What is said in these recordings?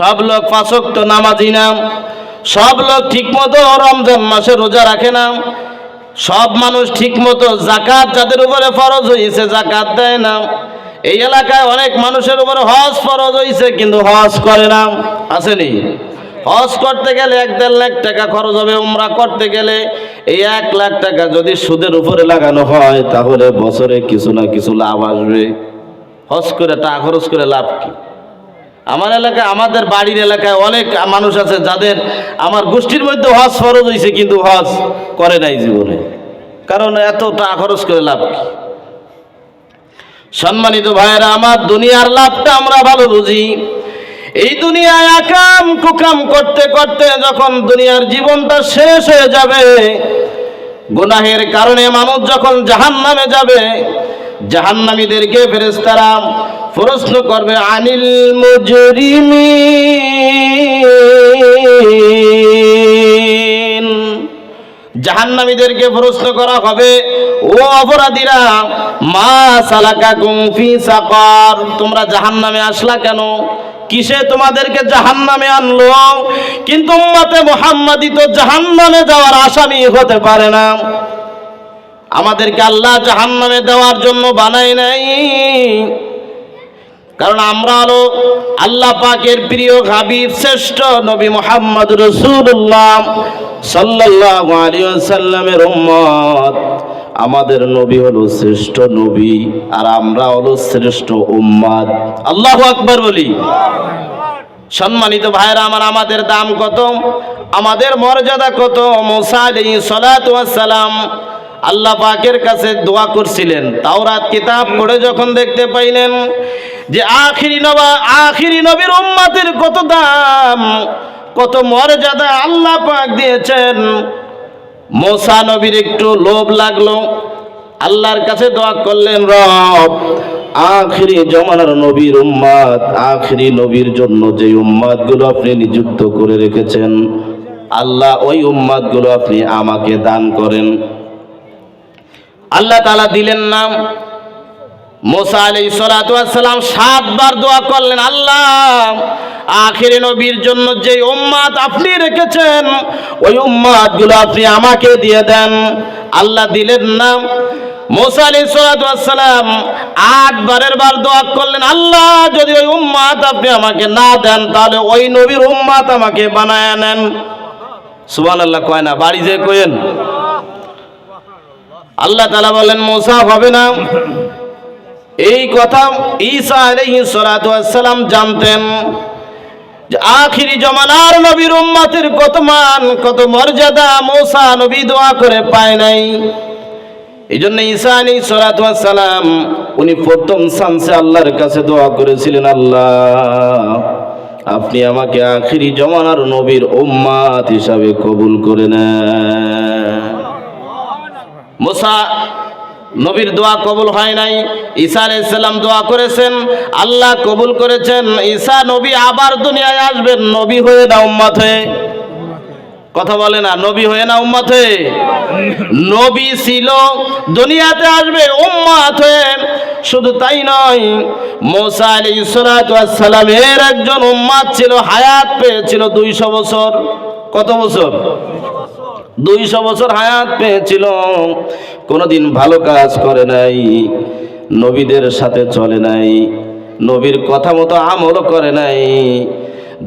সব লোক পাঁচক তো নামাজি না। সব লোক ঠিকমতো রমজান মাসে রোজা রাখে না। সব মানুষ ঠিকমতো জাকাত যাদের উপরে ফরজ হয়েছে জাকাত দেয় না। এই এলাকায় অনেক মানুষের উপরে হজ ফরজ হয়েছে কিন্তু হজ করে না। আসেনি হজ করতে গেলে এক দেড় লাখ টাকা খরচ হবে, উমরা করতে গেলে এই এক লাখ টাকা যদি সুদের উপরে লাগানো হয়, তাহলে বছরে কিছু না কিছু লাভ আসবে। হজ করে টাকা খরচ করে লাভ কি? আমার এলাকায়, আমাদের বাড়ির এলাকায় অনেক মানুষ আছে যাদের আমার গোষ্ঠীর মধ্যে হজ ফরজ হয়েছে কিন্তু হজ করে নাই জীবনে। কারণ এত টাকা খরচ করে লাভ কি? সম্মানিত ভাইয়েরা, আমার দুনিয়ার লাভটা আমরা ভালো বুঝি। এই দুনিয়ায় আকাম কুকাম করতে করতে যখন দুনিয়ার জীবনটা শেষ হয়ে যাবে, গুনাহের কারণে মানুষ যখন জাহান নামে যাবে, জাহান্নামীদেরকে ফেরেস্তারা প্রশ্ন করবে, আনিল মুজরিমিন। জাহান্নামীদেরকে প্রশ্ন করা হবে, ও অপরাধীরা, মা সালাকা কুমফি সাকার, তোমরা জাহান্নামে আসলা কেন? কিসে তোমাদেরকে জাহান্নামে আনলো? কিন্তু উম্মতে মুহাম্মাদি তো জাহান্নামে যাওয়ার আসামি হতে পারে না। আমাদেরকে আল্লাহ জাহান্নামে দেওয়ার জন্য বানাই নাই। কারণ আমরা হলো আল্লাহ পাকের প্রিয় হাবিব, শ্রেষ্ঠ নবী মোহাম্মদ রসুল্লাহ সাল্লাল্লাহু আলাইহি ওয়াসাল্লামের উম্মত। আমাদের নবী হলো শ্রেষ্ঠ নবী আর আমরা হলো শ্রেষ্ঠ উম্মাদ। আল্লাহু আকবার বলি। সম্মানিত ভাইরা আমার আমাদের দাম কত? আমাদের মর্যাদা কত? মুসা সালাতু সালাম আল্লাহ পাকের কাছে দোয়া করছিলেন। তাওরাত কিতাব পড়ে যখন দেখতে পাইলেন যে আখিরি নবা, আখিরি নবীর উম্মতের কত দাম, কত মর্যাদা আল্লাহ পাক দিয়েছেন। মোসা নবীর একটু লোভ লাগল। আল্লাহর কাছে দোয়া করলেন, রব, আখিরি জমানার নবীর উম্মাদ আখিরি নবীর জন্য যে উম্মাদগুলো আপনি নিযুক্ত করে রেখেছেন, আল্লাহ ওই উম্মাদগুলো আপনি আমাকে দান করেন। আল্লাহ তালা দিলেন নাম। মোসা আলাই সালাম সাতবার দোয়া করলেন, আল্লাহ, আখেরে নবীর জন্য যে উম্মাদ আপনি রেখেছেন, ওই উম্মাদগুলো আপনি আমাকে দিয়ে দেন। আল্লাহ দিলেন না মোসা আলী সালাম আট বারের বার দোয়া করলেন, আল্লাহ, যদি ওই উম্মাদ আপনি আমাকে না দেন, তাহলে ওই নবীর উম্মাদ আমাকে বানায় নেন। সুবান আল্লাহ কয় না, বাড়ি যে কয়েন আল্লাহ তালা বলেন, মোসা, হবে না? এই কথা ঈসা সালাতু ওয়াসসালাম জানতেন আখিরি জমানার নবীর উম্মতের কত মান, কত মর্যাদা মৌসা নবী দোয়া করে পায় নাই। এই জন্য ঈসা সালাতু ওয়াসসালাম, উনি প্রথম সানসে আল্লাহর কাছে দোয়া করেছিলেন, আল্লাহ, আপনি আমাকে আখিরি জমানার নবীর উম্মাত হিসাবে কবুল করে নেন। মুসা নবীর দোয়া কবুল হয় নাই, ঈসা আলাইসাল্লাম দোয়া করেছেন, আল্লাহ কবুল করেছেন, ঈসা নবী আবার দুনিয়ায় আসবেন, নবী হয়ে না উম্মত হয়ে? কথা বলে না, নবী হয়ে না উম্মত হয়ে? নবী ছিল, দুনিয়াতে আসবে, উম্মত হয়ে। শুধু তাই নয়, মোসা আলী সালামের একজন উম্মাদ ছিল, হায়াত পেয়েছিল দুইশো বছর। কত বছর? দুইশো বছর হায়াত পেয়েছিল। কোনোদিন ভালো কাজ করে নাই, নবীদের সাথে চলে নাই, নবীর কথা মতো আমলও করে নাই।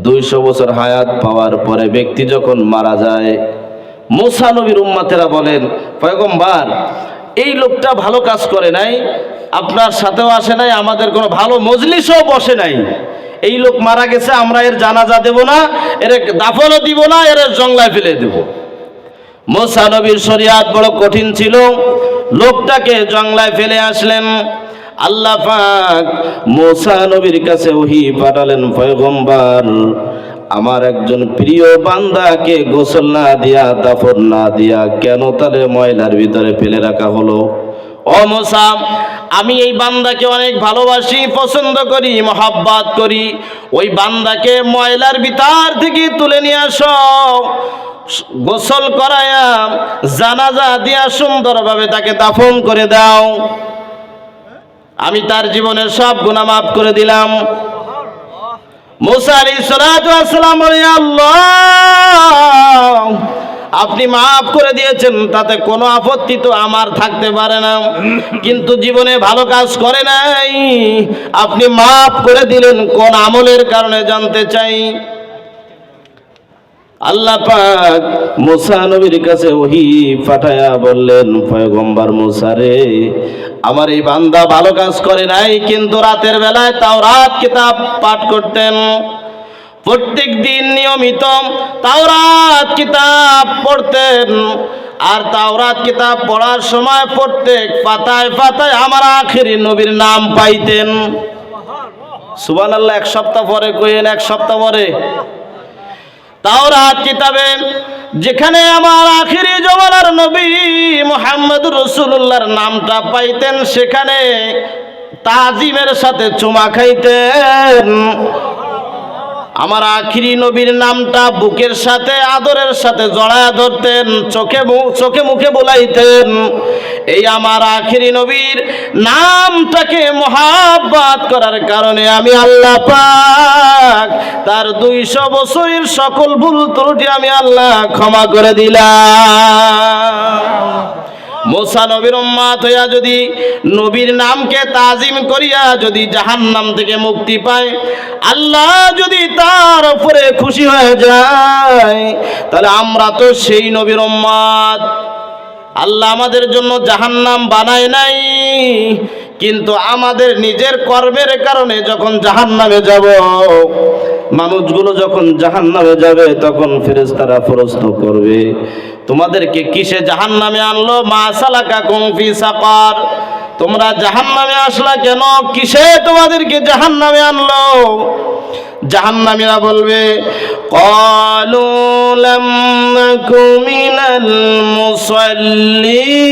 দুইশো বছর হায়াত পাওয়ার পরে ব্যক্তি যখন মারা যায়, মুসা নবীর উম্মাতেরা বলেন, পয়গম্বার, এই লোকটা ভালো কাজ করে নাই, আপনার সাথেও আসে নাই, আমাদের কোনো ভালো মজলিসও বসে নাই। এই লোক মারা গেছে, আমরা এর জানাজা দেব না, এর দাফনও দিব না, এর জংলায় ফেলে দেবো। মোসা নবীর শরিয়াত বড় কঠিন ছিল। লোকটাকে জংলায় ফেলে আসলেন। আল্লাহ পাক মোসা নবীর কাছে ওহি পাঠালেন, পয়গম্বর, আমার একজন প্রিয় বান্দাকে গোসল না দিয়া, দাফন না দিয়া কেন তাহলে ময়লার ভিতরে ফেলে রাখা হলো? ও মোসা, আমি এই বান্দাকে অনেক ভালোবাসি, পছন্দ করি, মহাব্বাত করি। ওই বান্দাকে ময়লার ভিতর থেকে তুলে নিয়ে আসো। গোসল করায়া জানাজা দিয়া সুন্দরভাবে তাকে দাফন করে দাও। আমি তার জীবনের সব গুণা মাফ করে দিলাম। আপনি মাফ করে দিয়েছেন, তাতে কোনো আপত্তি তো আমার থাকতে পারে না। কিন্তু জীবনে ভালো কাজ করে নাই। আপনি মাফ করে দিলেন, কোন আমলের কারণে জানতে চাই? আল্লাহ পাক মুসা নবীর কাছে ওহি পাঠায়া বললেন, পয়গম্বর মুসা রে, আমার এই বান্দা ভালো কাজ করে নাই, কিন্তু রাতের বেলায় তাও রাত কিতাব পাঠ করতেন। প্রত্যেক দিন নিয়মিত তাওরাত কিতাব পড়তেন, আর তাওরাত কিতাব পড়ার সময় প্রত্যেক পাতায় পাতায় আমার আখেরি নবীর নাম পাইতেন। সুবহানাল্লাহ, এক সপ্তাহ পরে কইেন এক সপ্তাহ পরে। তাওরাত কিতাবে, যেখানে আমার আখিরি জমানার নবী মোহাম্মদ রসুল্লাহর নামটা পাইতেন, সেখানে তাজিমের সাথে চুমা খাইতেন। আমার আখিরি নবীর নামটা বুকের সাথে, আদরের সাথে জড়ায়া ধরতেন, চোখে চোখে মুখে বলাইতেন। এই আমার আখিরি নবীর নামটাকে মহাব্বাত করার কারণে আমি আল্লাহ পাক তার দুইশো বছরের সকল ভুল ত্রুটি আমি আল্লাহ ক্ষমা করে দিলাম। মোসা নবীর উম্মাত হইয়া যদি নবীর নামকে তাজিম করিয়া যদি জাহান্নাম থেকে মুক্তি পায়, আল্লাহ যদি তার উপরে খুশি হয়ে যায়, তাহলে আমরা তো সেই নবীর উম্মাত আল্লাহ আমাদের জন্য জাহান্নাম বানায় নাই, কিন্তু আমাদের নিজের কর্মের কারণে যখন জাহান্নামে যাব মানুষগুলো যখন জাহান্নামে যাবে তখন ফেরেশতারা প্রশ্ন করবে তোমাদেরকে কিসে জাহান্নামে আনলো মা সালাকা কুমফি সাকার তোমরা জাহান্নামে আসলা কেন কিসে তোমাদেরকে জাহান্নামে আনলো জাহান্নামীরা বলবে কলু লাম নাকু মিনাল মুসাল্লিন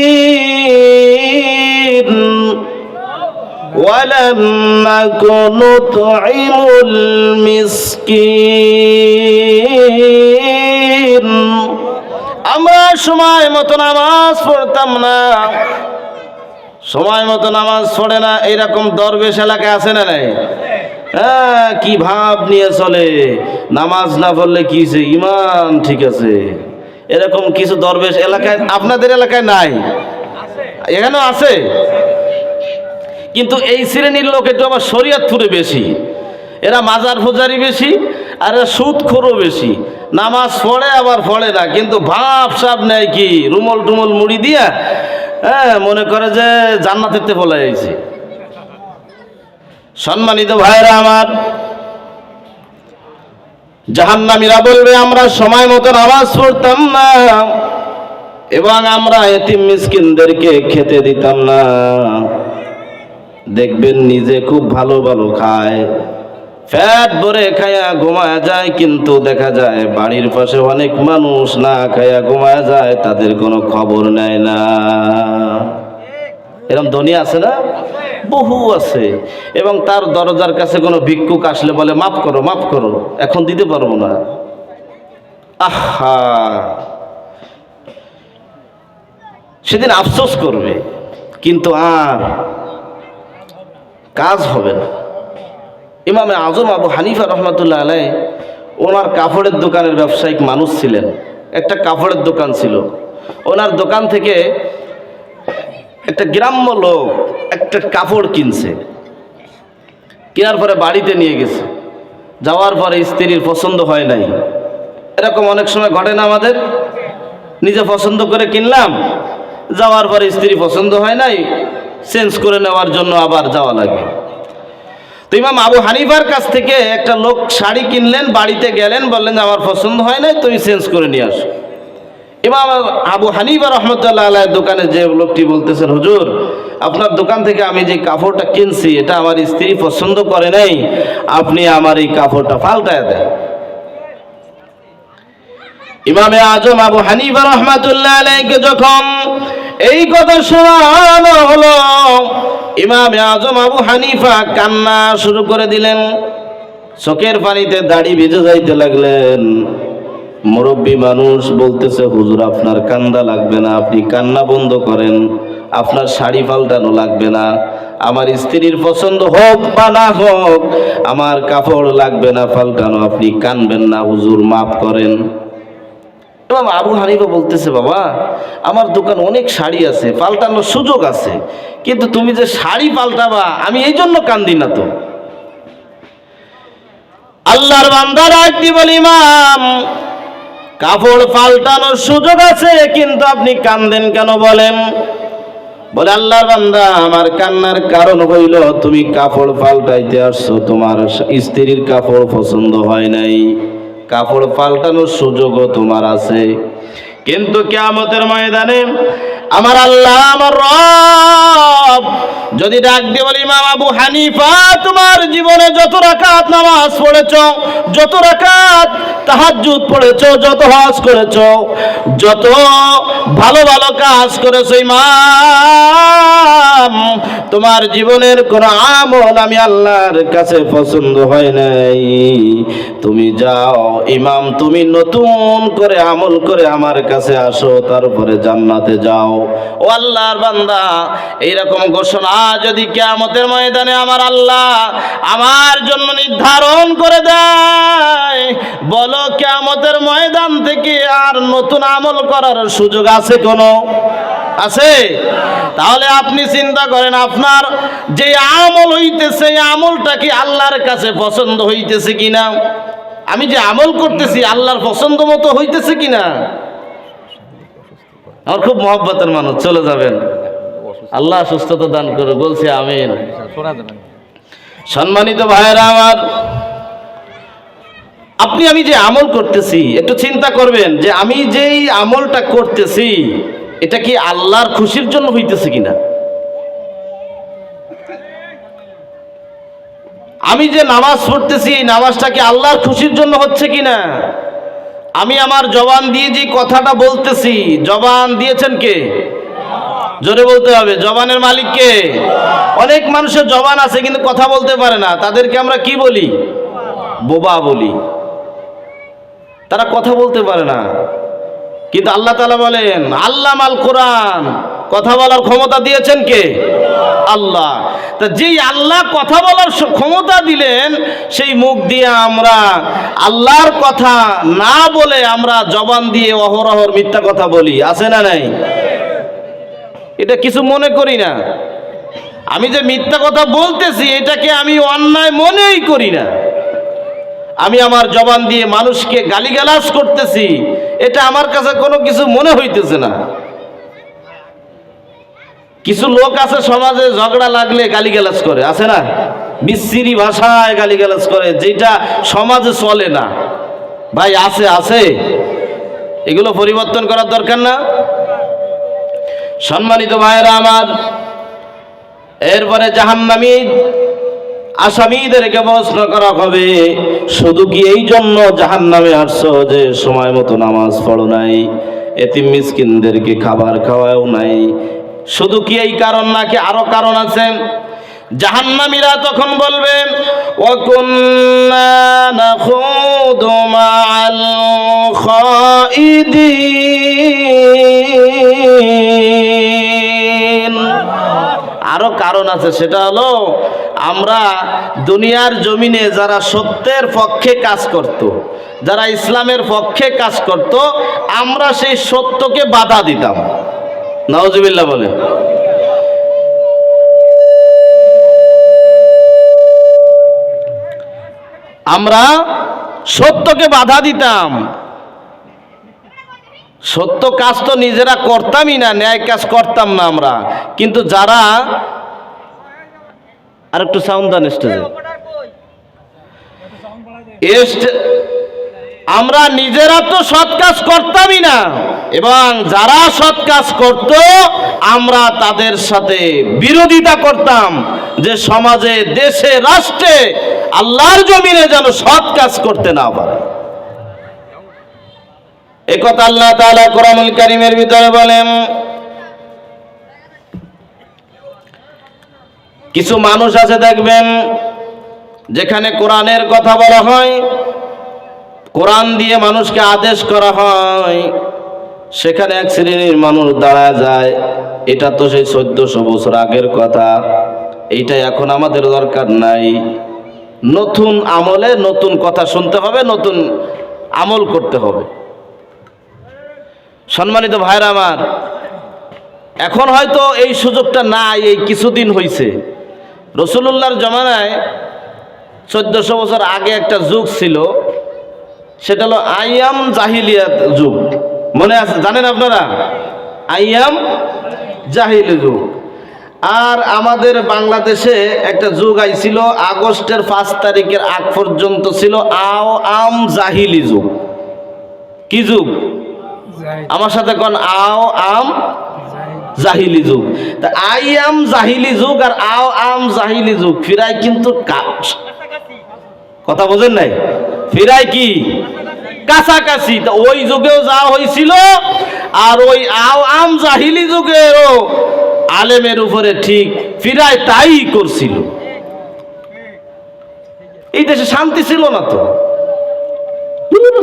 ولم نك نطعم المسكين আমরা সময় মতো নামাজ পড়তাম না। সময় মতো নামাজ পড়ে না এইরকম দরবেশ এলাকায় আছে না নাই? হ্যাঁ কি ভাব নিয়ে চলে? নামাজ না পড়লে কি? ইমান ঠিক আছে? এরকম কিছু দরবেশ এলাকায়, আপনাদের এলাকায় নাই? এখানেও আছে? কিন্তু এই শ্রেণির লোক একটু আবার শরীয়তপুরে বেশি। এরা মাজার ফুজারি বেশি, আর সুদ খোরও বেশি। নামাজ পড়ে, আবার পড়ে না। কিন্তু ভাব সাপ নেয় কি? রুমল টুমল মুড়ি দিয়া হ্যাঁ মনে করে যে জান্নাতেতে বলে যাইছে সম্মানিত ভাইরা আমার, জাহান্নামীরা বলবে, আমরা সময় মতো নামাজ পড়তাম না, এবং আমরা এতিম মিসকিনদেরকে খেতে দিতাম না। দেখবেন নিজে খুব ভালো ভালো খায়। ফ্যাট ভরে খায়া ঘুমায়া যায়, কিন্তু দেখা যায় বাড়ির পাশে অনেক মানুষ না খায়া ঘুমায়া যায়, তাদের কোনো খবর নেয় না। এরকম ধনী আছে না? বহু আছে। এবং তার দরজার কাছে কোনো ভিক্ষুক আসলে বলে, মাফ করো মাফ করো, এখন দিতে পারব না। আহা! সেদিন আফসোস করবে, কিন্তু আর কাজ হবে না। ইমামে আজম আবু হানিফা রহমতুল্লাহ আলাই ওনার কাপড়ের দোকানের ব্যবসায়িক মানুষ ছিলেন। একটা কাপড়ের দোকান ছিল। ওনার দোকান থেকে একটা গ্রাম্য লোক একটা কাপড় কিনছে। কেনার পরে বাড়িতে নিয়ে গেছে। যাওয়ার পরে স্ত্রীর পছন্দ হয় নাই। এরকম অনেক সময় ঘটে না আমাদের? নিজে পছন্দ করে কিনলাম, যাওয়ার পরে স্ত্রী পছন্দ হয় নাই, চেঞ্জ করে নেওয়ার জন্য আবার যাওয়া লাগে। তো ইমাম আবু হানিফার কাছ থেকে একটা লোক শাড়ি কিনলেন, বাড়িতে গেলেন, বললেন যে আমার পছন্দ হয় নাই, তুমি চেঞ্জ করে নিয়ে আসো। ইমাম আবু হানিফা রহমতুল্লাহ আল্লাহ দোকানে যে লোকটি বলতেছেন, হুজুর, আপনার দোকান থেকে আমি যে কাপড়টা কিনছি, এটা আমার স্ত্রী পছন্দ করে নাই, আপনি আমার এই কাপড়টা পাল্টায় দেন। ইমামে আজম আবু হানিফা রহমাতুল্লাহ আলাইকে যখন এই কথা শোনানো হলো ইমামে আজম আবু হানিফা কান্না শুরু করে দিলেন। চোখের পানিতে দাড়ি ভিজে যাইতে লাগলেন। মুরব্বী মানুষ বলতেছে, হুজুর, আপনার কান্দা লাগবে না, আপনি কান্না বন্ধ করেন। আপনার শাড়ি পাল্টানো লাগবে না। আমার স্ত্রীর পছন্দ হোক বা না হোক, আমার কাপড় লাগবে না, পাল্টানো। আপনি কানবেন না, হুজুর, মাফ করেন। এবং আবু হানিফা বলতেছে, বাবা, আমার দোকান অনেক শাড়ি আছে, পাল্টানোর সুযোগ আছে, কিন্তু তুমি যে শাড়ি পাল্টাবা, আমি এই জন্য কান্দি না তো। আল্লাহর বান্দার একটি বলি, ইমাম, কাপড় পাল্টানোর সুযোগ আছে, কিন্তু আপনি কান্দেন কেন বলেন? বলে, আল্লাহর বান্দা, আমার কান্নার কারণ হইল, তুমি কাপড় পাল্টাইতে আসছো, তোমার স্ত্রীর কাপড় পছন্দ হয় নাই। কাপড় পাল্টানোর সুযোগও তোমার আছে। কিন্তু কেয়ামতের ময়দানে আমার আল্লাহ, আমার রব। যদি ডাক দিয়ে বলি, ইমাম আবু হানিফা, তোমার জীবনে যত রাকাত নামাজ পড়েছ, যত রাকাত তাহাজ্জুদ পড়েছ, যত হজ করেছ, যত ভালো ভালো কাজ করেছ, ইমাম, তোমার জীবনের কোন আমল আমি আল্লাহর কাছে পছন্দ হয় নাই। তুমি যাও, ইমাম, তুমি নতুন করে আমল করে আমার কাছে আসো, তারপরে জান্নাতে যাও। ও আল্লাহর বান্দা, এইরকম ঘোষণা যদি কেয়ামতের ময়দানে আমার আল্লাহ আমার জন্য নির্ধারণ করে দেয়, বলো কেয়ামতের ময়দান থেকে আর নতুন আমল করার সুযোগ আছে কোনো? আছে? তাহলে আপনি চিন্তা করেন, আপনার যে আমল হইতেছে আমলটা কি আল্লাহর কাছে পছন্দ হইতেছে কিনা? আমি যে আমল করতেছি, আল্লাহর পছন্দ মতো হইতেছে কিনা? আমার খুব মহব্বতের মানুষ, চলে যাবেন। আল্লাহ সুস্থতা দান করে বলছি আমিন। সম্মানিত ভাইয়েরা আমার, আপনি আমি যে আমল করতেছি, একটু চিন্তা করবেন যে আমি যেই আমলটা করতেছি, এটা কি আল্লাহর খুশির জন্য হইতেছে কিনা? আমি যে নামাজ পড়তেছি, এই নামাজটা কি আল্লাহর খুশির জন্য হচ্ছে কিনা? আমি আমার জবান দিয়ে যে কথাটা বলতেছি, জবান দিয়েছেন কে? জোরে বলতে হবে, জবানের মালিক কে? অনেক মানুষের জবান আছে কিন্তু কথা বলতে পারে না, তাদেরকে আমরা কি বলি? বোবা বলি। তারা কথা বলতে পারে না। কিন্তু আল্লাহ তালা বলেন আল্লাহ মাল কোরআন, কথা বলার ক্ষমতা দিয়েছেন কে? আল্লাহ। তা যেই আল্লাহ কথা বলার ক্ষমতা দিলেন, সেই মুখ দিয়ে আমরা আল্লাহর কথা না বলে আমরা জবান দিয়ে অহরহর মিথ্যা কথা বলি, আছে না নাই? এটা কিছু মনে করি না। আমি যে মিথ্যা কথা বলতেছি, এটাকে আমি অন্যায় মনেই করি না। আমি আমার জবান দিয়ে মানুষকে গালিগালাজ করতেছি, এটা আমার কাছে কোনো কিছু মনে হইতেছে না। কিছু লোক আছে সমাজে ঝগড়া লাগলে গালিগালাজ করে, আছে না? বিচ্ছিরি ভাষায় গালিগালাজ করে, যেটা সমাজে চলে না। ভাই, আছে আছে। এগুলো পরিবর্তন করার দরকার না। সম্মানিত ভাইয়েরা আমার, এরপরে জাহান্নামী আসামিদেরকে প্রশ্ন করা হবে। শুধু কি এই জন্য জাহান নামে আসছো যে সময় মতো নামাজ পড়ো নাই? এতিম মিসকিনদেরকে খাবার খাওয়াও নাই? শুধু কি এই কারণ নাকি আরও কারণ আছে জাহান্নামীরা তখন বলবে আরও কারণ আছে, সেটা হলো আমরা দুনিয়ার জমিনে যারা সত্যের পক্ষে কাজ করত। যারা ইসলামের পক্ষে কাজ করত, আমরা সেই সত্যকে বাধা দিতাম নওয়াজুবিল্লাহ বলে আমরা সত্যকে বাধা দিতাম। সত্য কাজ তো নিজেরা করতামই না, ন্যায় কাজ করতাম না আমরা। কিন্তু যারা আর একটু সাউন্ড দেন স্টেজে আমরা নিজেরা তো সৎ কাজ করতামই না। এবং যারা সৎ কাজ করত, আমরা তাদের সাথে বিরোধিতা করতাম যে সমাজে, দেশে, রাষ্ট্রে আল্লাহর জমিনে যেন সৎ কাজ করতে না পারে। একথা আল্লাহ তাআলা কোরআনুল কারীমের ভিতরে বলেন, কিছু মানুষ আছে দেখবেন, যেখানে কোরআনের কথা বলা হয়, কোরআন দিয়ে মানুষকে আদেশ করা হয় সেখানে এক শ্রেণির মানুষ দাঁড়া যায়। এটা তো সেই চোদ্দশো বছর আগের কথা। এইটা এখন আমাদের দরকার নাই। নতুন আমলে নতুন কথা শুনতে হবে, নতুন আমল করতে হবে। সম্মানিত ভাইরা আমার, এখন হয়তো এই সুযোগটা নাই, এই কিছুদিন হইছে। রসুল্লাহর জমানায় চোদ্দশো বছর আগে একটা যুগ ছিল, সেটা হলো আইয়াম জাহিলিয়াত যুগ। মনে আছে জানেন আপনারা? আইয়াম জাহিলি যুগ। আর আমাদের বাংলাদেশে একটা যুগ আইছিল আগস্টের পাঁচ তারিখের আগ পর্যন্ত ছিল আও আম জাহিলি যুগ। কি যুগ? আমার সাথে কোন আও আম জাহিলি যুগ। তা আই আম জাহিলি যুগ আর আও আম জাহিলি যুগ ফিরাই কিন্তু কথা বোঝেন নাই? ফিরাই কি? কাছাকাছি। ওই যুগেও যা হয়েছিল আর ওই আম জাহিলি যুগেও আলেমের উপরে ঠিক ফিরায় তাই করছিল। এই দেশে শান্তি ছিল না তো।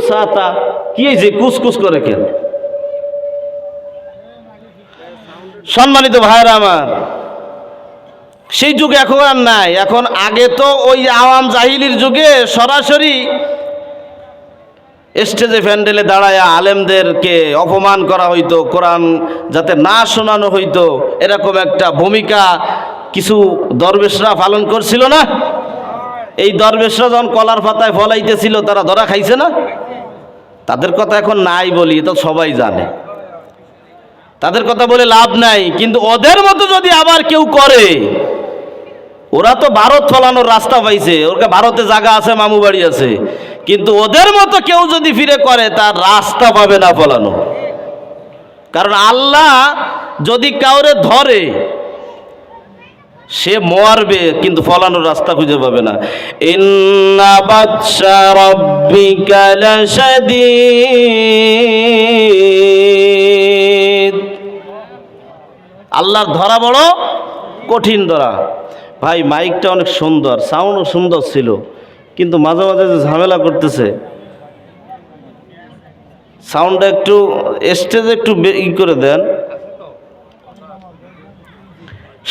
সাতা, কি যে কুসকুস করে কেন? সম্মানিত ভাইরা আমার, সেই যুগ এখন আর নাই। এখন আগে তো ওই আওয়াম জাহিলির যুগে সরাসরি স্টেজে প্যান্ডেলে দাঁড়ায় আলেমদেরকে অপমান করা হইতো, কোরআন যাতে না শোনানো হইতো, এরকম একটা ভূমিকা কিছু দরবেশরা পালন করছিল না? এই দরবেশরা যখন কলার পাতায় ফলাইতেছিল, তারা ধরা খাইছে না? তাদের কথা এখন নাই বলি তো সবাই জানে। তাদের কথা বলে লাভ নাই, কিন্তু ওদের মতো যদি আবার কেউ করে, ওরা তো ভারত ফলানোর রাস্তা পাইছে, ওরকে ভারতে জায়গা আছে মামু বাড়ি আছে। কিন্তু ওদের মতো কেউ যদি ফিরে করে, তার রাস্তা পাবে না ফলানো। কারণ আল্লাহ যদি কাউরে ধরে, সে মরবে, কিন্তু ফলানোর রাস্তা খুঁজে পাবে না। আল্লাহর ধরা বড় কঠিন ধরা। ভাই, মাইকটা অনেক সুন্দর সাউন্ডও সুন্দর ছিল। কিন্তু মাঝে মাঝে যে ঝামেলা করতেছে সাউন্ডটা একটু স্টেজে একটু ই করে দেন।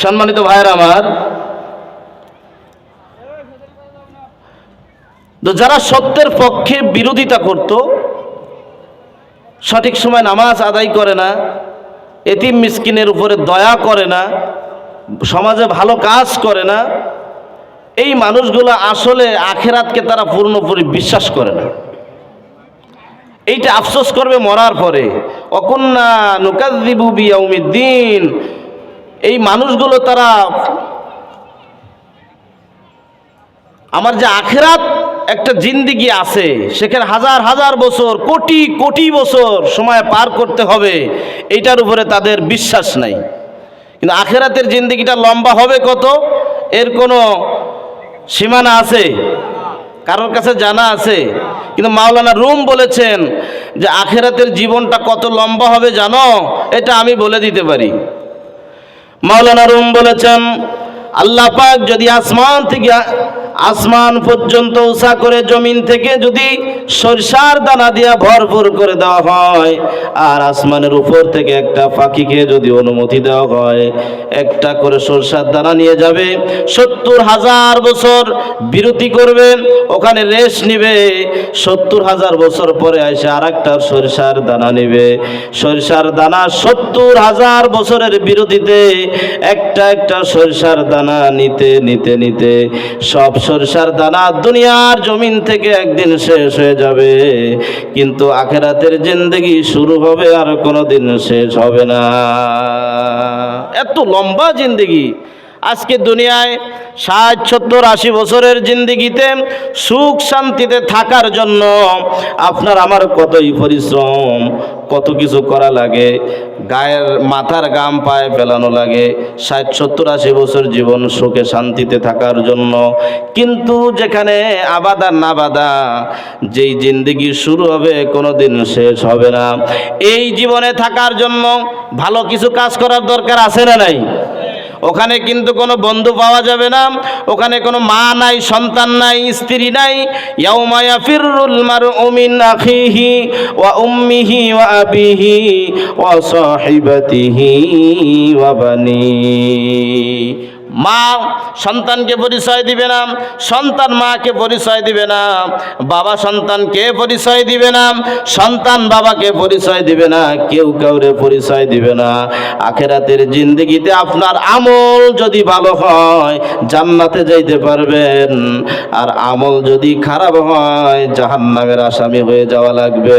সম্মানিত ভাইয়ের আমার, তো যারা সত্যের পক্ষে বিরোধিতা করত, সঠিক সময় নামাজ আদায় করে না, এতিম মিসকিনের উপরে দয়া করে না, সমাজে ভালো কাজ করে না এই মানুষগুলো আসলে আখেরাতকে তারা পূর্ণপুরি বিশ্বাস করে না। এইটা আফসোস করবে মরার পরে। অকন্যা নুকাদিবু এই মানুষগুলো তারা আমার যে আখেরাত একটা জিন্দিগি আছে, সেখানে হাজার হাজার বছর, কোটি কোটি বছর সময় পার করতে হবে, এইটার উপরে তাদের বিশ্বাস নাই। কিন্তু আখেরাতের জিন্দিগিটা লম্বা হবে কত? এর কোনো সীমানা আছে, কারোর কাছে জানা আছে, কিন্তু মাওলানা রুম বলেছেন যে আখেরাতের জীবনটা কত লম্বা হবে জানো? এটা আমি বলে দিতে পারি। মাওলানা রুম বলেছেন, আল্লাহ পাক যদি আসমান থেকে, আসমান পর্যন্ত উষা করে জমিন থেকে যদি সরষার দানা দিয়া ভরপুর করে দেওয়া হয়, আর আসমানের উপর থেকে একটা পাখিকে যদি অনুমতি দেওয়া হয়, একটা করে সরষার দানা নিয়ে যাবে, সত্তর হাজার বছর বিরতি করবে, ওখানে রেস্ট নিবে, সত্তর হাজার বছর পরে আসে আর একটা সরিষার দানা নেবে। সরিষার দানা সত্তর হাজার বছরের বিরতিতে একটা একটা সরিষার দানা নিতে নিতে নিতে, সব সরিষার দানা দুনিয়ার জমিন থেকে একদিন শেষ হয়ে যাবে। কিন্তু আখেরাতের জিন্দগি শুরু হবে আর কোনোদিন শেষ হবে না। এত লম্বা জিন্দগি। আজকে দুনিয়ায় ষাট, সত্তর, আশি বছরের জিন্দিগিতে সুখ শান্তিতে থাকার জন্য আপনার আমার কতই পরিশ্রম, কত কিছু করা লাগে। গায়ের মাথার গাম পায়ে ফেলানো লাগে। ষাট, সত্তর, আশি বছর জীবন সুখে শান্তিতে থাকার জন্য। কিন্তু যেখানে আবাদা না বাদা যেই জিন্দিগি শুরু হবে কোনো দিন শেষ হবে না। এই জীবনে থাকার জন্য ভালো কিছু কাজ করার দরকার আছে না নাই? ওখানে কিন্তু কোনো বন্ধু পাওয়া যাবে না। ওখানে কোনো মা নাই, সন্তান নাই, স্ত্রী নাই। ইয়াউমায়া ফিরুল মারউ মিন আখিহি ওয়া উম্মিহি ওয়া আবিহি ওয়া সাহিবাতিহি ওয়া বানি মা সন্তানকে পরিচয় দিবে না, সন্তান মাকে পরিচয় দিবে না, বাবা সন্তানকে পরিচয় দিবে না, সন্তান বাবাকে পরিচয় দিবে না, কেউ কাউরে পরিচয় দিবে না। আখেরাতের জিন্দগিতে আপনার আমল যদি ভালো হয়, জান্নাতে যাইতে পারবেন। আর আমল যদি খারাপ হয়, জাহান্নামের আসামি হয়ে যাওয়া লাগবে।